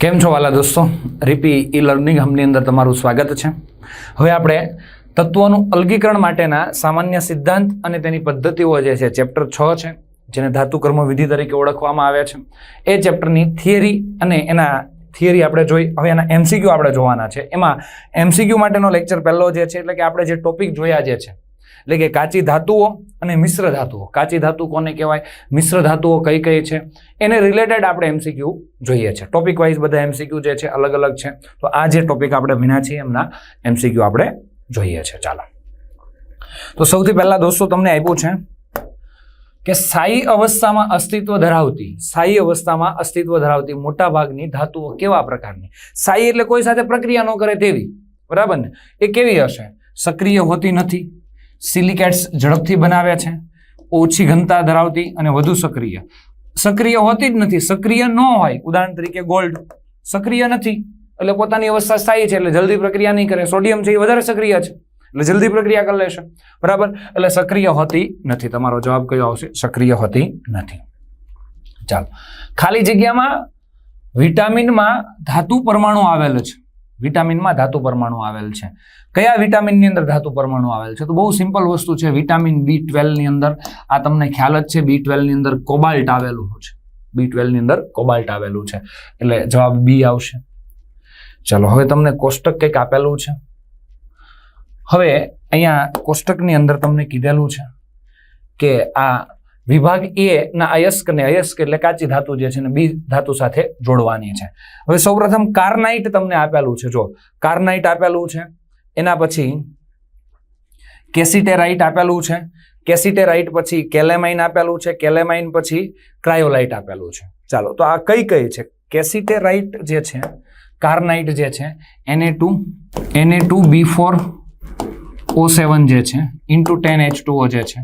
કેમ છો વાલા દોસ્તો? રીપી ઈ લર્નિંગ હમની અંદર તમારું સ્વાગત છે. હવે આપણે તત્વોનું અલગીકરણ માટેના સામાન્ય સિદ્ધાંત અને તેની પદ્ધતિઓ જે છે, ચેપ્ટર છ છે, જેને ધાતુ કર્મ વિધિ તરીકે ઓળખવામાં આવે છે. એ ચેપ્ટરની થિયરી અને એના થિયરી આપણે જોઈ, હવે એના એમસીક્યુ આપણે જોવાના છે. એમાં એમસીક્યુ માટેનો લેક્ચર પહેલો જે છે, એટલે કે આપણે જે ટોપિક જોયા જે છે એટલે કે કાચી ધાતુઓ અને મિશ્ર ધાતુઓ. કાચી ધાતુ કોને કહેવાય? મિશ્ર ધાતુઓ કઈ કઈ છે? એને રિલેટેડ આપણે એમસીક્યુ જોઈએ છે. ટોપિક વાઇઝ બધા એમસીક્યુ જે છે અલગ અલગ છે. તો આ જે ટોપિક આપણે ભીના છીએ, એમના એમસીક્યુ આપણે જોઈએ છે. ચાલો. તો સૌથી પહેલા દોસ્તો તમને આપ્યું છે કે સ્થાયી અવસ્થામાં અસ્તિત્વ ધરાવતી સ્થાયી અવસ્થામાં અસ્તિત્વ ધરાવતી મોટા ભાગની ધાતુઓ કેવા પ્રકારની? સ્થાયી એટલે કોઈ સાથે પ્રક્રિયા ન કરે તેવી. બરાબર ને? એ કેવી હશે? સક્રિય હોતી નથી. સિલિકેટ્સ ઝડપથી બનાવે છે, ઓછી ઘનતા ધરાવતી અને વધુ સક્રિય. સક્રિય હોતી જ નથી, સક્રિય ન હોય, ઉદાહરણ તરીકે ગોલ્ડ, સક્રિય નથી, એટલે પોતાની અવસ્થા સ્થાયી છે, એટલે જલ્દી પ્રક્રિયા નહીં કરે. સોડિયમ છે એ વધારે સક્રિય છે, એટલે જલ્દી પ્રક્રિયા કરી લેશે. બરાબર? એટલે સક્રિય હોતી નથી. તમારો જવાબ કયો આવશે? સક્રિય હોતી નથી. ચાલો. ખાલી જગ્યામાં વિટામિનમાં ધાતુ પરમાણુ આવેલ છે. વિટામિનમાં ધાતુ પરમાણુ આવેલ છે. કયા વિટામિનની અંદર ધાતુ પરમાણુ આવેલ છે? તો બહુ સિમ્પલ વસ્તુ છે, વિટામિન બી ટ્વેલ્વની અંદર. આ તમને ખ્યાલ જ છે, બી ટ્વેલ્વની અંદર કોબાલ્ટ આવેલું છે. બી ટ્વેલ્વની અંદર કોબાલ્ટ આવેલું છે. એટલે જવાબ બી આવશે. ચલો, હવે તમને કોષ્ટક કંઈક આપેલું છે. હવે અહીંયા કોષ્ટકની અંદર તમને કીધેલું છે કે આ વિભાગ એ ના અયસ્ક ને અયસ્ક એટલે કાચી ધાતુ જે છે ને બી ધાતુ સાથે જોડવાની છે. હવે સૌપ્રથમ કાર્નાઇટ તમને આપેલું છે, જો. કાર્નાઇટ આપેલું છે. એના પછી કેસિટેરાઇટ આપેલું છે. કેસિટેરાઇટ પછી કેલેમાઇન આપેલું છે. કેલેમાઇન પછી ક્રાયોલાઇટ આપેલું છે. ચાલો, તો આ કઈ કઈ છે? કેસિટેરાઇટ જે છે, કાર્નાઇટ જે છે એને ટુ એને ટુ બી ફોર ઓ સેવન જે છે, ઇન્ટુ ટેન એચ ટુઓ જે છે.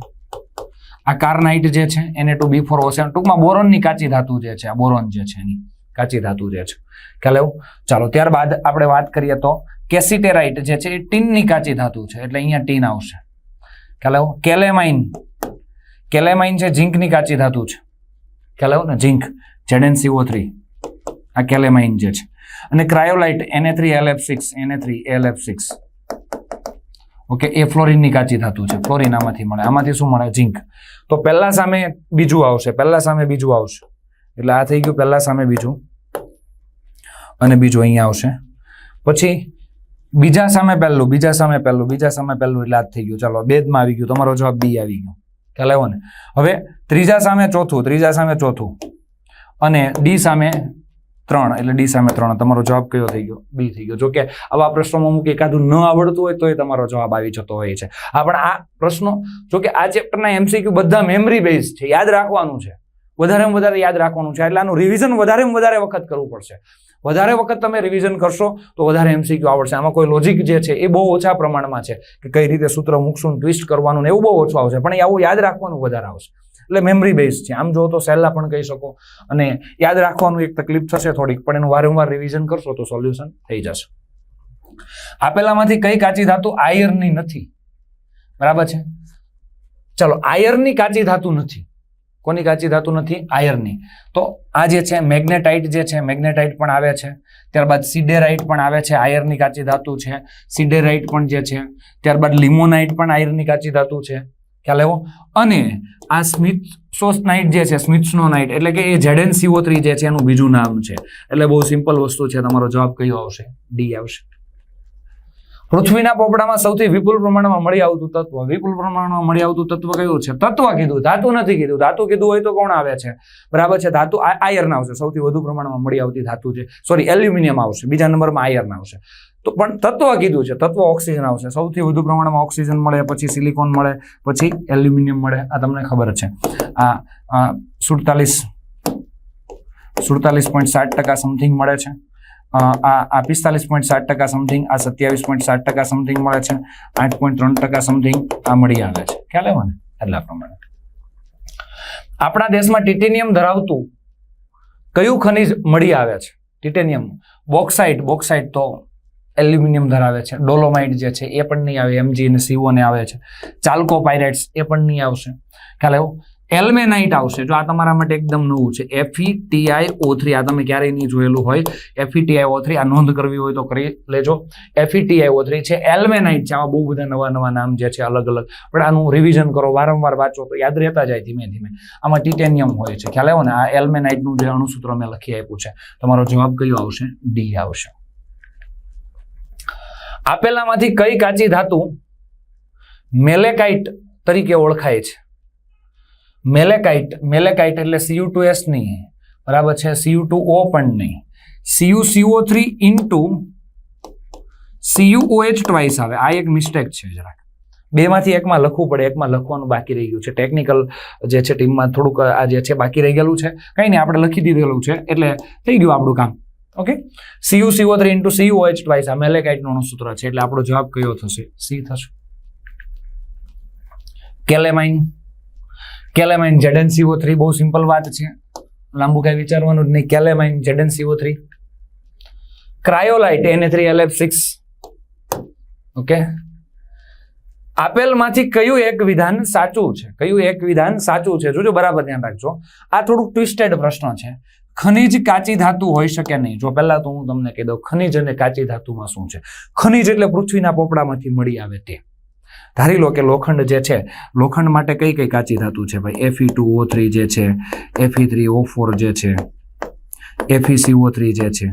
આ કાર્નાઇટ જે છે, એને ટુ બી ફોર ઓસેન ટૂંકમાં બોરોનની કાચી ધાતુ જે છે, આ બોરોન જે છે, એની કાચી ધાતુ જે છે. ખ્યાલ એવું ચાલો, ત્યારબાદ આપણે વાત કરીએ તો કેસિટેરાઇટ જે છે, એ ટીનની કાચી ધાતુ છે, એટલે અહીંયા ટીન આવશે. ખ્યાલ એવું કેલેમાઇન. કેલેમાઇન છે, ઝીંકની કાચી ધાતુ છે. ખ્યાલ એવું ને? ઝીંક. ઝેડએનસીઓ થ્રી આ કેલેમાઇન જે છે. અને ક્રાયોલાઇટ એને થ્રી એલ એફ સિક્સ એને three L F six okay, એ ફ્લોરિનની કાચી ધાતુ છે, ફ્લોરિન આમાંથી મળે. આમાંથી શું મળે? ઝીંક. તો પહેલા સામે બીજું આવશે, પહેલા સામે બીજું આવશે. એટલે આ થઈ ગયું, પહેલા સામે બીજું. અને બીજું અહીંયા આવશે. પછી બીજા સામે પહેલું, બીજા સામે પહેલું, બીજા સામે પહેલું, એટલે આ થઈ ગયું. ચાલો, બેદમાં આવી ગયું. તમારો જવાબ બી આવી ગયો. ખ્યાલ આવ્યો ને? હવે ત્રીજા સામે ચોથું, ત્રીજા સામે ચોથું. અને ડી સામે ત્રણ, એટલે ડી સામે ત્રણ. તમારો જવાબ કયો થઈ ગયો? બી થઈ ગયો. જો કે આવા પ્રશ્નોમાં અમુક એકાદું ન આવડતું હોય તો એ તમારો જવાબ આવી જતો હોય છે. હા, પણ આ પ્રશ્નો, જો કે આ ચેપ્ટરના એમસીક્યુ બધા મેમરી બેઝ છે. યાદ રાખવાનું છે. વધારેમાં વધારે યાદ રાખવાનું છે. એટલે આનું રિવિઝન વધારેમાં વધારે વખત કરવું પડશે. વધારે વખત તમે રિવિઝન કરશો તો વધારે એમસીક્યુ આવડશે. આમાં કોઈ લોજિક જે છે એ બહુ ઓછા પ્રમાણમાં છે કે કઈ રીતે સૂત્ર મૂકશું ટ્વિસ્ટ કરવાનું એવું બહુ ઓછું આવશે. પણ એ આવું યાદ રાખવાનું વધારે આવશે. એટલે મેમરી બેઝ છે. આમ જો તો સહેલા પણ કહી શકો. અને યાદ રાખવાનું એક તકલીફ થશે થોડીક, પણ એનું વારંવાર રિવિઝન કરશો તો સોલ્યુશન થઈ જશે. આપેલામાંથી કઈ કાચી ધાતુ આયર્નની નથી? બરાબર છે? ચલો આયર્નની કાચી ધાતુ નથી. કોની કાચી ધાતુ નથી? આયર્નની તો આ જે છે મેગ્નેટાઇટ જે છે મેગ્નેટાઇટ પણ આવે છે. ત્યારબાદ સિડેરાઇટ પણ આવે છે આયર્નની કાચી ધાતુ છે. સિડેરાઇટ પણ જે છે, ત્યારબાદ લિમોનાઇટ પણ આયર્નની કાચી ધાતુ છે. ખ્યાલ આવ્યો? અને આ સ્મિથ સોસનાઇટ જે છે સ્મિથ્સનોનાઇટ એટલે કે એ ઝેડએન સીઓ થ્રી જે છે, એનું બીજું નામ છે. એટલે બહુ સિમ્પલ વસ્તુ છે, તમારો જવાબ કયો આવશે? ડી આવશે. પૃથ્વીના પોપડામાં સૌથી વિપુલ પ્રમાણમાં મળી આવતું તત્વ. વિપુલ પ્રમાણમાં મળી આવતું તત્વ કયું છે? તત્વ કીધું, ધાતુ નથી કીધું. ધાતુ કીધું હોય તો કોણ આવે છે? બરાબર છે, ધાતુ આયર્ન આવશે. સૌથી વધુ પ્રમાણમાં મળી આવતી ધાતુ છે. સોરી એલ્યુમિનિયમ આવશે. બીજા નંબરમાં આયર્ન આવશે. તો પણ તત્વ કીધું છે, તત્વ ઓક્સિજન આવશે. સૌથી વધુ પ્રમાણમાં ઓક્સિજન મળે, પછી સિલિકોન મળે, પછી એલ્યુમિનિયમ મળે, આ તમને ખબર છે. આ સુડતાલીસ સુડતાલીસ પોઈન્ટ સાત ટકા સમથિંગ મળે છે. આ પિસ્તાલીસ પોઈન્ટ સાત ટકા સમથિંગ આ સત્યાવીસ પોઈન્ટ સાત ટકા સમથિંગ મળે છે. આઠ પોઈન્ટ ત્રણ ટકા સમથિંગ આ મળી આવે છે. ખ્યાલ આવ્યો ને? એટલા પ્રમાણે. આપણા દેશમાં ટિટેનિયમ ધરાવતું કયું ખનિજ મળી આવે છે? ટિટેનિયમ બોક્સાઇટ બોક્સાઇટ તો એલ્યુમિનિયમ ધરાવે છે. ડોલોમાઇટ જે છે એ પણ નહીં આવે એમજી અને સીઓ ને આવે છે. ચાલ્કો પાયરેટ્સ એ પણ નહીં આવશે. ખ્યાલ આવ્યો? એલ્મેનાઇટ આવશે. જો આ તમારા માટે એકદમ નવું છે. E એફઈટીઆઈ ઓ થ્રી આ તમે ક્યારેય નહીં જોયેલું હોય. E એફઈટીઆઈ ઓ થ્રી આ નોંધ કરવી હોય તો કરી લેજો. E એફઈટીઆઈ ઓ થ્રી છે એલ્મેનાઇટ છે. આવા બહુ બધા નવા નવા નામ જે છે અલગ અલગ. પણ આનું રિવિઝન કરો, વારંવાર વાંચો તો યાદ રહેતા જાય ધીમે ધીમે. આમાં ટિટેનિયમ હોય છે. ખ્યાલ આવ્યો ને? આ એલ્મેનાઇટનું જે અણુસૂત્ર મેં લખી આપ્યું છે. તમારો જવાબ કયો આવશે? ડી આવશે. આપેલામાંથી કઈ કાચી ધાતુ મેલેકાઇટ તરીકે ઓળખાય છે? મેલેકાઇટ મેલેકાઇટ એટલે સીયુ ટુ એસ નહીં, બરાબર છે? સીયુ ટુ ઓ પણ નહીં. CU CO three into CU OH twice આવે. આ એક મિસ્ટેક છે જરાક. બેમાંથી એકમાં લખવું પડે, એકમાં લખવાનું બાકી રહી ગયું છે. ટેકનિકલ જે છે ટીમમાં થોડુંક આ જે છે, બાકી રહી ગયેલું છે. કંઈ નહીં, આપણે લખી દીધેલું છે. એટલે થઈ ગયું આપણું કામ. Okay CU CO three into CU OH twice આ મેલેકાઇટનું અણુસૂત્ર છે, એટલે આપણો જવાબ કયો થશે? સી થશે. કેલેમાઇન કેલેમાઇન જેડેનસીઓ થ્રી બહુ સિમ્પલ વાત છે. લાંબુ કઈ વિચારવાનું જ નહીં. Calamine ZN CO three cryolite એને થ્રી એલએફ સિક્સ ઓકે આપેલમાંથી કયું એક વિધાન સાચું છે? કયું એક વિધાન સાચું છે? જોજો, બરાબર ધ્યાન રાખજો. આ થોડુંક ટ્વિસ્ટેડ પ્રશ્ન છે. ખનિજ કાચી ધાતુ હોઈ શકે નહીં. જો પહેલા તો હું તમને કહી દઉં, ખનિજ અને કાચી ધાતુમાં શું છે? ખનિજ એટલે પૃથ્વીના પોપડામાંથી મળી આવે તે. ધારી લો કે લોખંડ જે છે, લોખંડ માટે કઈ કઈ કાચી ધાતુ છે ભાઈ? એફઈ ટુ ઓ થ્રી જે છે એફઈ થ્રી ઓ ફોર જે છે એફઈ સીઓ થ્રી જે છે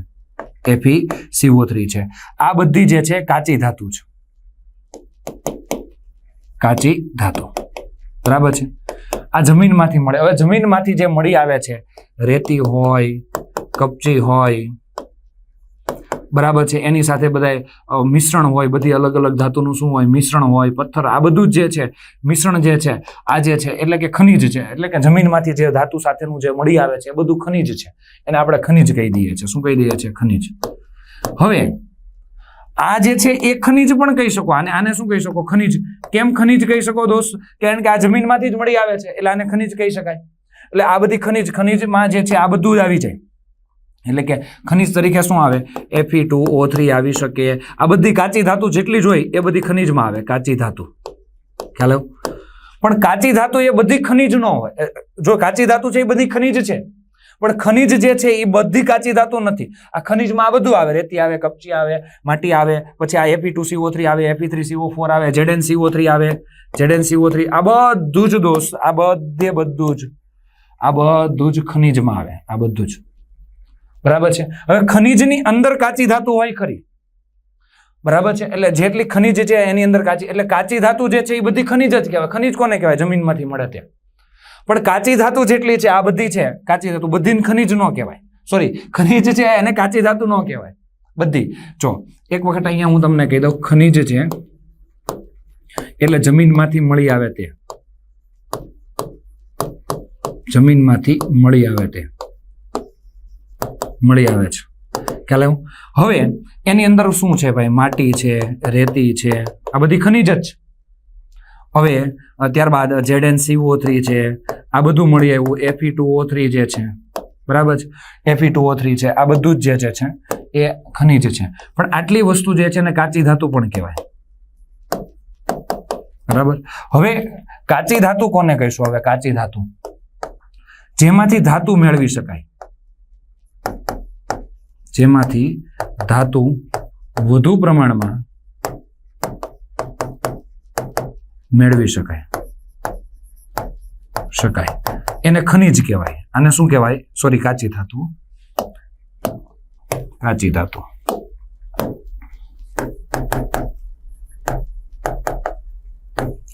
એફઈ સીઓ થ્રી છે. આ બધી જે છે કાચી ધાતુ છે. કાચી ધાતુ. બરાબર છે? આ જમીનમાંથી મળે. હવે જમીનમાંથી જે મળી આવે છે, રેતી હોય, કપચી હોય, બરાબર છે, એની સાથે બધા મિશ્રણ હોય, બધી અલગ અલગ ધાતુનું શું હોય, મિશ્રણ હોય, પથ્થર, આ બધું જ છે, મિશ્રણ જે છે, આ જે છે, એટલે કે ખનિજ છે, એટલે કે જમીનમાંથી જે ધાતુ સાથેનું જે મળી આવે છે, એ બધું ખનિજ છે. એને આપણે ખનિજ કહી દઈએ છીએ. શું કહી દઈએ છીએ? ખનિજ. હવે આ જે છે એ ખનિજ પણ કહી શકો. આને આને શું કહી શકો? ખનિજ. કેમ ખનિજ કહી શકો દોસ્ત? કારણ કે આ જમીનમાંથી જ મળી આવે છે. એટલે આને ખનિજ કહી શકાય. એટલે આ બધી ખનિજ ખનિજમાં જે છે આ બધું જ આવી જાય. એટલે કે ખનિજ તરીકે શું આવે? એફી ટુ ઓ થ્રી આવી શકે. આ બધી કાચી ધાતુ જેટલી જ હોય, એ બધી ખનિજમાં આવે. કાચી ધાતુ. ખ્યાલ પણ કાચી ધાતુ એ બધી ખનિજ ન હોય. જો કાચી ધાતુ છે એ બધી ખનિજ છે. પણ ખનિજ જે છે એ બધી કાચી ધાતુ નથી. આ ખનિજમાં આ બધું આવે, રેતી આવે, કપચી આવે, માટી આવે, પછી આ એપી ટુ સીઓ થ્રી આવે એપી થ્રી સીઓ ફોર આવે જેડેન સીઓ થ્રી આવે જેડેન સીઓ થ્રી આ બધું જ દોસ્ત આ બધે બધું જ, આ બધું જ ખનિજમાં આવે, આ બધું જ. બરાબર છે? હવે ખનિજની અંદર કાચી ધાતુ હોય ખરી. બરાબર છે? એટલે જેટલી ખનિજ છે એની અંદર કાચી, એટલે કાચી ધાતુ જે છે એ બધી ખનિજ જ કહેવાય. ખનિજ કોને કહેવાય? જમીનમાંથી મળે તે પણ કાચી ધાતુ જેટલી છે, આ બધી છે, કાચી ધાતુ, બધીને ખનિજ ન કહેવાય. સોરી ખનિજ છે, એને કાચી ધાતુ ન કહેવાય. બધી. જો, એક વખત અહીંયા હું તમને કહી દઉં, ખનિજ છે, એટલે જમીનમાંથી મળી આવે તે. જમીનમાંથી મળી આવે તે. મળી આવે છે. ખ્યાલ આવ્યો? હવે, એની અંદર શું છે ભાઈ? માટી છે, રેતી છે, આ બધી ખનિજ જ છે. હવે અ, એન સી સીઓ થ્રી છે. આ બધું મળી આવ્યું એફી ટુ ઓ થ્રી જે છે. બરાબર છે? એફી ટુ ઓ થ્રી છે. આ બધું જ જે છે એ ખનિજ છે. પણ આટલી વસ્તુ જે છે ને કાચી ધાતુ પણ કહેવાય. બરાબર? હવે કાચી ધાતુ કોને કહીશું હવે? કાચી ધાતુ. જેમાંથી ધાતુ મેળવી શકાય. જેમાંથી ધાતુ વધુ પ્રમાણમાં મેળવી શકાય. શકાય. એને ખનિજ કહેવાય. આને શું કહેવાય? સોરી કાચી ધાતુ કાચી ધાતુ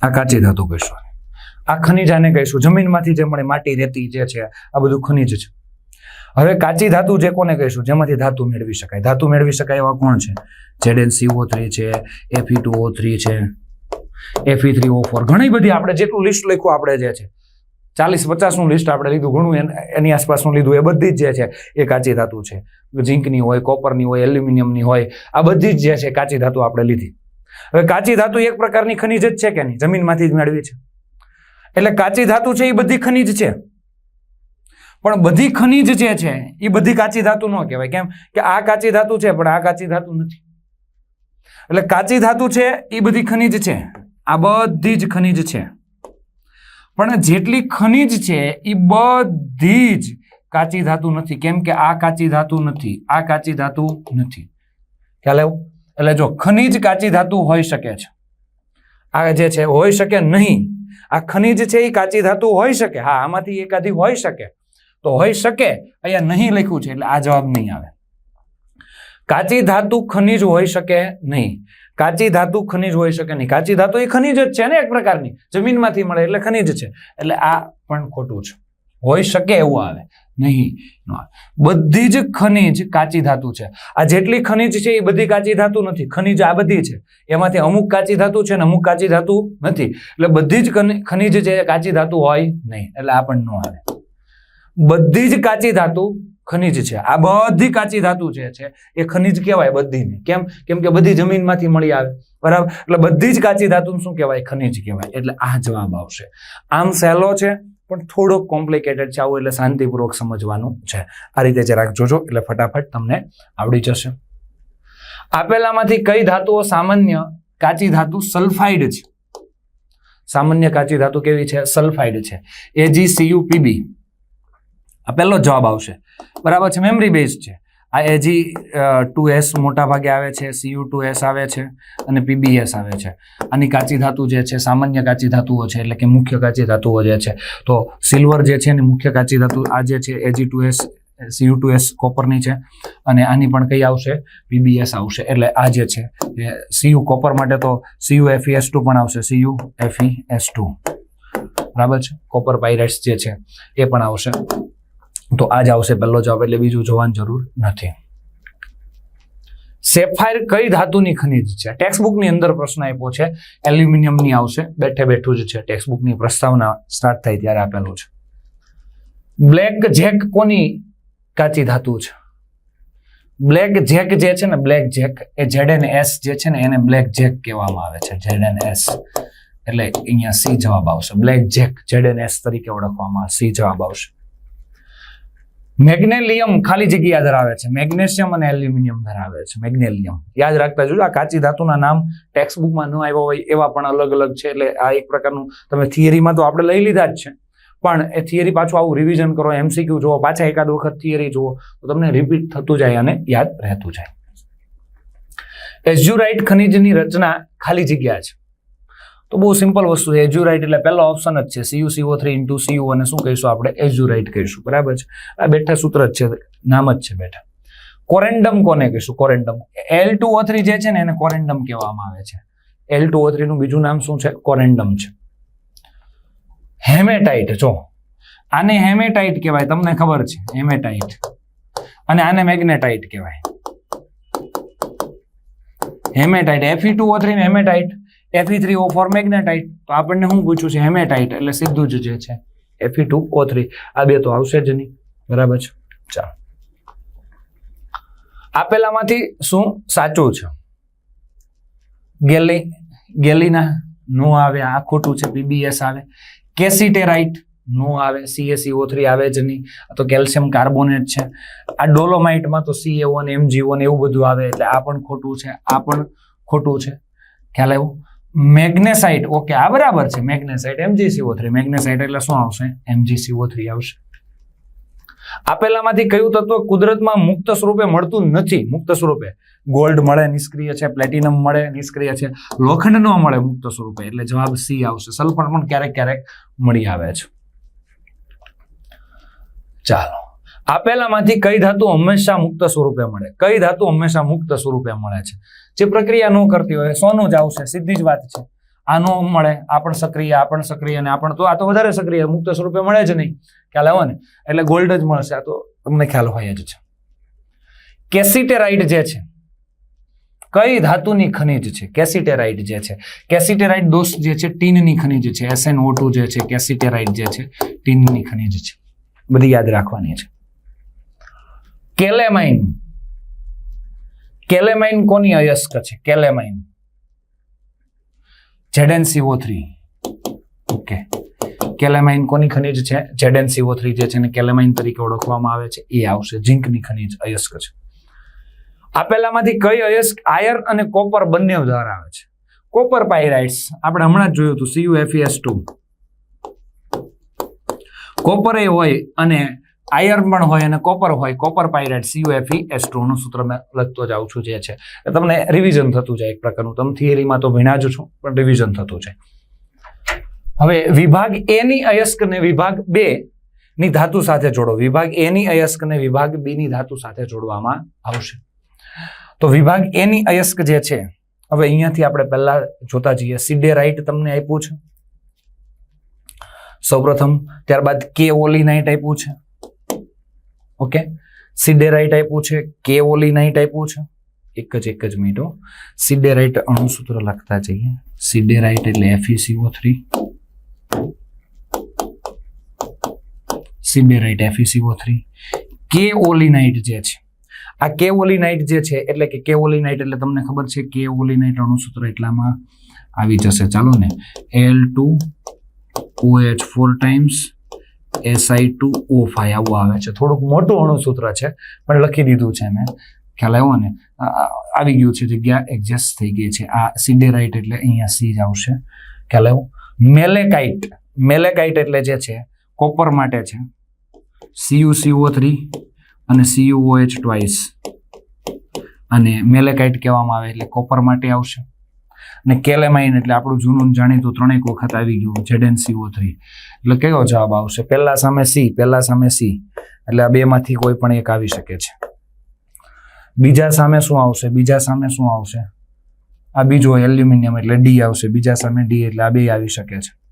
આ કાચી ધાતુ કહીશું આ ખનિજ આને કહીશું. જમીનમાંથી જે મળે માટી, રેતી જે છે, આ બધું ખનિજ છે. હવે કાચી ધાતુ જે કોને કહીશું? જેમાંથી ધાતુ મેળવી શકાય. ધાતુ મેળવી શકાય એવા કોણ છે? Z N C O three છે F E two O three છે. F E three O four ઘણી બધી આપણે જેટલું લિસ્ટ લખ્યું, આપણે જે છે, ચાલીસ પચાસનું લિસ્ટ આપણે લીધું, ઘણું એની આસપાસનું લીધું, એ બધી જ જે છે, એ કાચી ધાતુ છે. ઝીંકની હોય, કોપરની હોય, એલ્યુમિનિયમની હોય, આ બધી જ જે છે, કાચી ધાતુ આપણે લીધી. હવે કાચી ધાતુ એક પ્રકારની ખનિજ જ છે કે નહીં? જમીનમાંથી જ મેળવી છે. એટલે કાચી ધાતુ છે, એ બધી ખનિજ છે. પણ બધી ખનિજ જે છે, એ બધી કાચી ધાતુ ન કહેવાય. કેમ? કે આ કાચી ધાતુ છે, પણ આ કાચી ધાતુ નથી. એટલે કાચી ધાતુ છે, એ બધી ખનિજ છે. આ બધી જ ખનિજ છે. પણ જેટલી ખનિજ છે, એ બધી જ કાચી ધાતુ નથી. કેમ કે આ કાચી ધાતુ નથી, આ કાચી ધાતુ નથી. ખ્યાલ આવ્યો? એટલે જો ખનિજ કાચી ધાતુ હોઈ શકે છે. આ જે છે, હોઈ શકે નહીં. આ ખનિજ છે, એ કાચી ધાતુ હોઈ શકે. હા, આમાંથી એકાદી હોઈ શકે. તો હોઈ શકે, અહીંયા નહીં લખ્યું છે, એટલે આ જવાબ નહીં આવે. કાચી ધાતુ ખનિજ હોઈ શકે નહીં. કાચી ધાતુ ખનિજ હોઈ શકે નહીં. કાચી ધાતુ એ ખનિજ જ છે ને એક પ્રકારની. જમીનમાંથી મળે એટલે ખનિજ છે. એટલે આ પણ ખોટું છે. હોઈ શકે એવું આવે. નહીં. બધી જ ખનિજ કાચી ધાતુ છે. આ જેટલી ખનિજ છે એ બધી કાચી ધાતુ નથી. ખનિજ આ બધી છે. એમાંથી અમુક કાચી ધાતુ છે ને અમુક કાચી ધાતુ નથી. એટલે બધી જ ખનિ- ખનિજ છે કાચી ધાતુ હોય નહીં. એટલે આ પણ ન આવે. બધી જ કાચી ધાતુ ખનિજ છે. આ બધી કાચી ધાતુ જે છે, એ ખનિજ કહેવાય બધીને. કેમ? કેમ કે બધી જમીનમાંથી મળી આવે. બરાબર? એટલે બધી જ કાચી ધાતુ શું કહેવાય? ખનિજ કહેવાય. એટલે આ જવાબ આવશે. આમ સહેલો છે, પણ થોડોક કોમ્પ્લિકેટેડ છે આવું એટલે શાંતિપૂર્વક સમજવાનું છે. આ રીતે જરાક જોજો, એટલે ફટાફટ તમને આવડી જશે. આપેલામાંથી કઈ ધાતુઓ સામાન્ય કાચી ધાતુ સલ્ફાઇડ છે? સામાન્ય કાચી ધાતુ કેવી છે? સલ્ફાઇડ છે. એજીસીયુપીબી આ પહેલો જવાબ આવશે. બરાબર છે મેમરી બેઝ છે. આ એજી ટુ એસ મોટા ભાગે આવે છે સીયુ ટુ એસ આવે છે અને પીબીએસ આવે છે. આની કાચી ધાતુ જે છે, સામાન્ય કાચી ધાતુઓ છે, એટલે કે મુખ્ય કાચી ધાતુઓ જે છે, તો સિલ્વર જે છે એની મુખ્ય કાચી ધાતુ, આ જે છે AG two S CU two S કોપરની છે અને આની પણ કઈ આવશે? પીબીએસ આવશે. એટલે આ જે છે એ સીયુ કોપર માટે તો સીયુ એફઈ એસ ટુ પણ આવશે. સીયુ એફઈ એસ ટુ બરાબર છે? કોપર પાયરેટ્સ જે છે એ પણ આવશે. તો આ જ આવશે પહેલો જવાબ એટલે બીજું જોવાની જરૂર નથી. સેફાયર કઈ ધાતુની ખનિજ છે? ટેક્સ્ટબુકની અંદર પ્રશ્ન આપ્યો છે. એલ્યુમિનિયમની આવશે. બેઠે બેઠું જ છે. ટેક્સ્ટબુકની પ્રસ્તાવના સ્ટાર્ટ થાય ત્યારે આપેલું છે. બ્લેક જેક કોની કાચી ધાતુ છે? બ્લેક જેક જે છે ને બ્લેક જેક એ જેડ એન એસ જે છે ને, એને બ્લેક જેક કહેવામાં આવે છે. જેડ એન એસ એટલે અહીંયા સી જવાબ આવશે. Black jack Z N S તરીકે ઓળખવામાં સી જવાબ આવશે. મેગ્નેલિયમ ખાલી જગ્યા ધરાવે છે. મેગ્નેશિયમ અને એલ્યુમિનિયમ ધરાવે છે. મેગ્નેલિયમ. યાદ રાખતા જોજો, આ કાચી ધાતુના નામ ટેક્સ્ટબુકમાં ન આવ્યા હોય એવા પણ અલગ અલગ છે. એટલે આ એક પ્રકારનું તમે થિયરીમાં તો આપણે લઈ લીધા જ છે. પણ એ થિયરી પાછું આવું રિવિઝન કરો એમસીક્યુ જુઓ, પાછા એકાદ વખત થિયરી જુઓ, તો તમને રિપીટ થતું જાય અને યાદ રહેતું જાય. એઝ્યુરાઇટ ખનિજની રચના ખાલી જગ્યા છે. તો બહુ સિમ્પલ વસ્તુ છે. એઝ્યુરાઇટ એટલે પહેલો ઓપ્શન જ છે. CU CO three into CU અને શું કહીશું આપણે? એઝ્યુરાઇટ કહીશું. બરાબર છે? આ બેઠા સૂત્ર જ છે. નામ જ છે બેઠા. કોરેન્ડમ કોને કહીશું? Corundum L two O three જે છે ને એને કોરેન્ડમ કહેવામાં આવે છે. એલ ટુ ઓ થ્રીનું બીજું નામ શું છે? કોરેન્ડમ છે. હેમેટાઇટ જો. આને હેમેટાઇટ કહેવાય. તમને ખબર છે? હેમેટાઇટ અને આને મેગ્નેટાઇટ કહેવાય. Hematite FE two O three hematite FE three O four magnetite તો આપણને શું પૂછ્યું છે? હેમેટાઇટ એટલે સીધું જ જે છે. એફઈ ટુ ઓ થ્રી આ બે તો આવશે જ નહીં. બરાબર છે? ચાલો. આપેલામાંથી શું સાચું છે? ગેલી, ગેલીના નો આવે, આ ખોટું છે પીબીએસ આવે. કેસીટેરાઇટ નો આવે સીએસીઓ થ્રી આવે જ નહીં. તો કેલ્શિયમ કાર્બોનેટ છે. આ ડોલોમાઇટમાં તો સીએઓ ને એમજીઓ ને એવું બધું આવે, એટલે આ પણ ખોટું છે, આ પણ ખોટું છે. ખ્યાલ આવ્યો? મેગ્નેસાઇટ, ઓકે, આ બરાબર છે, મેગ્નેસાઇટ, એમજીસીઓ થ્રી. મેગ્નેસાઇટ એટલે શું આવશે? એમજીસીઓ થ્રી આવશે. આપેલામાંથી કયું તત્વ કુદરતમાં મુક્ત સ્વરૂપે મળતું નથી? મુક્ત સ્વરૂપે. ગોલ્ડ મળે, નિષ્ક્રિય છે, પ્લેટિનમ મળે, નિષ્ક્રિય છે. લોખંડ ન મળે મુક્ત સ્વરૂપે, એટલે જવાબ સી આવશે. સલ્ફર પણ ક્યારેક ક્યારેક મળી આવે છે. ચાલો. આપેલામાંથી કઈ ધાતુ હંમેશા મુક્ત સ્વરૂપે મળે? કઈ ધાતુ હંમેશા મુક્ત સ્વરૂપે મળે છે? જે પ્રક્રિયા ન કરતી હોય, સોનું જ આવશે, સીધી જ વાત છે. આ ન મળે, આ પણ સક્રિય, આ પણ સક્રિય, અને આ પણ તો આ તો વધારે સક્રિય, મુક્ત સ્વરૂપે મળે જ નહીં. ખ્યાલ આવે ને? એટલે ગોલ્ડ જ મળશે, આ તો તમને ખ્યાલ હોય જ છે. કેસિટેરાઇટ જે છે, કઈ ધાતુની ખનિજ છે? કેસિટેરાઇટ જે છે કેસિટેરાઇટ દોષ જે છે, ટીનની ખનિજ છે SnO2 જે છે કેસિટેરાઇટ જે છે, ટીનની ખનિજ છે. બધી યાદ રાખવાની છે. કેલેમાઇન. કેલેમાઇન કોની અયસ્ક છે? કેલેમાઇન. ZnCO3 okay. કેલેમાઇન કોની ખનિજ છે? ZnCO3 જે છે ને કેલેમાઇન તરીકે ઓળખવામાં આવે છે. એ આવશે ઝીંકની ખનિજ અયસ્ક છે. આપેલામાંથી કઈ અયસ્ક? આયર અને કોપર બંને ધરાવે છે. Copper pyrites. આપણે હમણાં જ જોયું હતું. CuFeS2 કોપર એ હોય અને આયર્ન પણ હોય અને કોપર હોય. Copper pyrite CU FE S two નું સૂત્ર મેં લખતો જાઉં છું જે છે. તમને રિવિઝન થતું જાય એક પ્રકારનું. તમે થિયરીમાં તો ભીણા જ છો, પણ રિવિઝન થતું જાય. હવે વિભાગ એ ની અયસ્ક ને વિભાગ બે ની ધાતુ સાથે જોડો. વિભાગ એ ની અયસ્ક ને વિભાગ બી ની ધાતુ સાથે જોડવામાં આવશે. તો વિભાગ એ ની અયસ્ક જે છે, હવે અહીંયાથી આપણે પહેલા જોતા જઈએ. સિડેરાઇટ તમને આપ્યું છે. સૌપ્રથમ, ત્યારબાદ કે ઓલિનાઇટ આપ્યું છે. ઓકે? સિડેરાઇટ આપ્યું છે કે ઓલિનાઇટ આપ્યું છે. એક જ એક જ મિનિટ હો. સિડેરાઇટ અણુસૂત્ર લખતા જઈએ. સિડેરાઇટ એટલે એફઈસીઓ થ્રી સિડેરાઇટ એફઈસીઓ થ્રી કે ઓલિનાઇટ જે છે, આ કે ઓલિનાઇટ જે છે, એટલે કે કે ઓલિનાઇટ એટલે તમને ખબર છે કે ઓલિનાઇટ અણુસૂત્ર એટલામાં આવી જશે. ચાલો ને. L two O H four times SI two O five આવું આવે છે. થોડુંક મોટું અણુસૂત્ર છે, પણ લખી દીધું છે મેં. ખ્યાલ આવ્યો ને? આવી ગયું છે જગ્યા એડજસ્ટ થઈ ગઈ છે. આ સિડેરાઇટ એટલે અહીંયા સી જ આવશે. ખ્યાલ આવ્યો? મેલેકાઇટ મેલેકાઇટ એટલે જે છે કોપર માટે છે. સીયુ સીઓ થ્રી અને સીયુઓ એચ ટ્વાઇસ અને મેલેકાઇટ કહેવામાં આવે એટલે કોપર માટે આવશે. અને કેલેમાઇન એટલે આપણું જૂનું જાણીતું ત્રણેક વખત આવી ગયું જેડેન સીઓ થ્રી એટલે કયો જવાબ આવશે? પહેલા સામે સી, પહેલા સામે સી. એટલે આ બેમાંથી કોઈ પણ એક આવી શકે છે. બીજા સામે શું આવશે? બીજા સામે શું આવશે? આ બીજો એલ્યુમિનિયમ એટલે ડી આવશે. બીજા સામે ડી એટલે આ બે આવી શકે છે.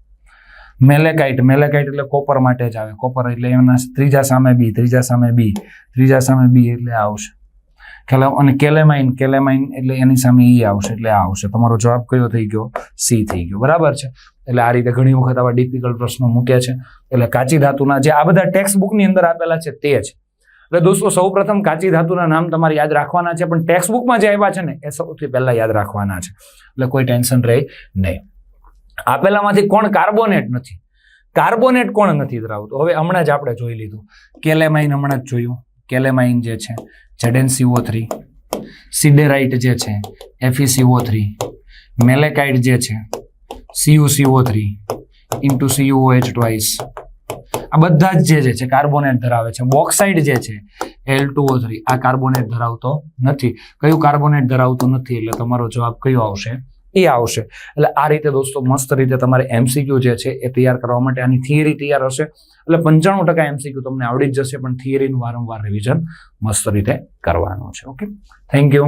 મેલેકાઇટ મેલેકાઇટ એટલે કોપર માટે જ આવે. કોપર એટલે એના ત્રીજા સામે બી, ત્રીજા સામે બી, ત્રીજા સામે બી એટલે આવશે. આવ્યો? અને કેલેમાઇન કેલેમાઇન એટલે એની સામે ઈ આવશે, એટલે આ આવશે. તમારો જવાબ કયો થઈ ગયો? સી થઈ ગયો. બરાબર છે? એટલે આ રીતે ઘણી વખત આવા ડિફિકલ્ટ પ્રશ્નો મૂક્યા છે. એટલે કાચી ધાતુના જે આ બધા ટેક્સ્ટ બુકની અંદર આપેલા છે તે જ. એટલે દોસ્તો, સૌપ્રથમ કાચી ધાતુના નામ તમારે યાદ રાખવાના છે, પણ ટેક્સ્ટ બુકમાં જે આવ્યા છે ને, એ સૌથી પહેલા યાદ રાખવાના છે. એટલે કોઈ ટેન્શન રહે નહીં. આપેલામાંથી કોણ કાર્બોનેટ નથી? કાર્બોનેટ કોણ નથી ધરાવતું? હવે હમણાં જ આપણે જોઈ લીધું. કેલેમાઇન હમણાં જ જોયું. કેલેમાઇન જે છે જેડેન સીઓ થ્રી, સિડેરાઇટ જે છે, એફીસીઓ થ્રી મેલેકાઇટ જે છે, CU CO three, into CU O H twice. આ બધા જ જે છે કાર્બોનેટ ધરાવે છે. બોક્સાઇડ જે છે, એલ ટુ ઓ થ્રી, આ કાર્બોનેટ ધરાવતો નથી. કયું કાર્બોનેટ ધરાવતું નથી એટલે તમારો જવાબ કયો આવશે? એ આવશે. એટલે આ રીતે દોસ્તો મસ્ત રીતે તમારે એમસીક્યુ જે છે એ તૈયાર કરવા માટે આની થિયરી તૈયાર હશે. એટલે પંચાણું ટકા એમસીક્યુ તમને આવડી જ જશે, પણ થિયરીનું વારંવાર રિવિઝન મસ્ત રીતે કરવાનું છે ઓકે થેન્ક યુ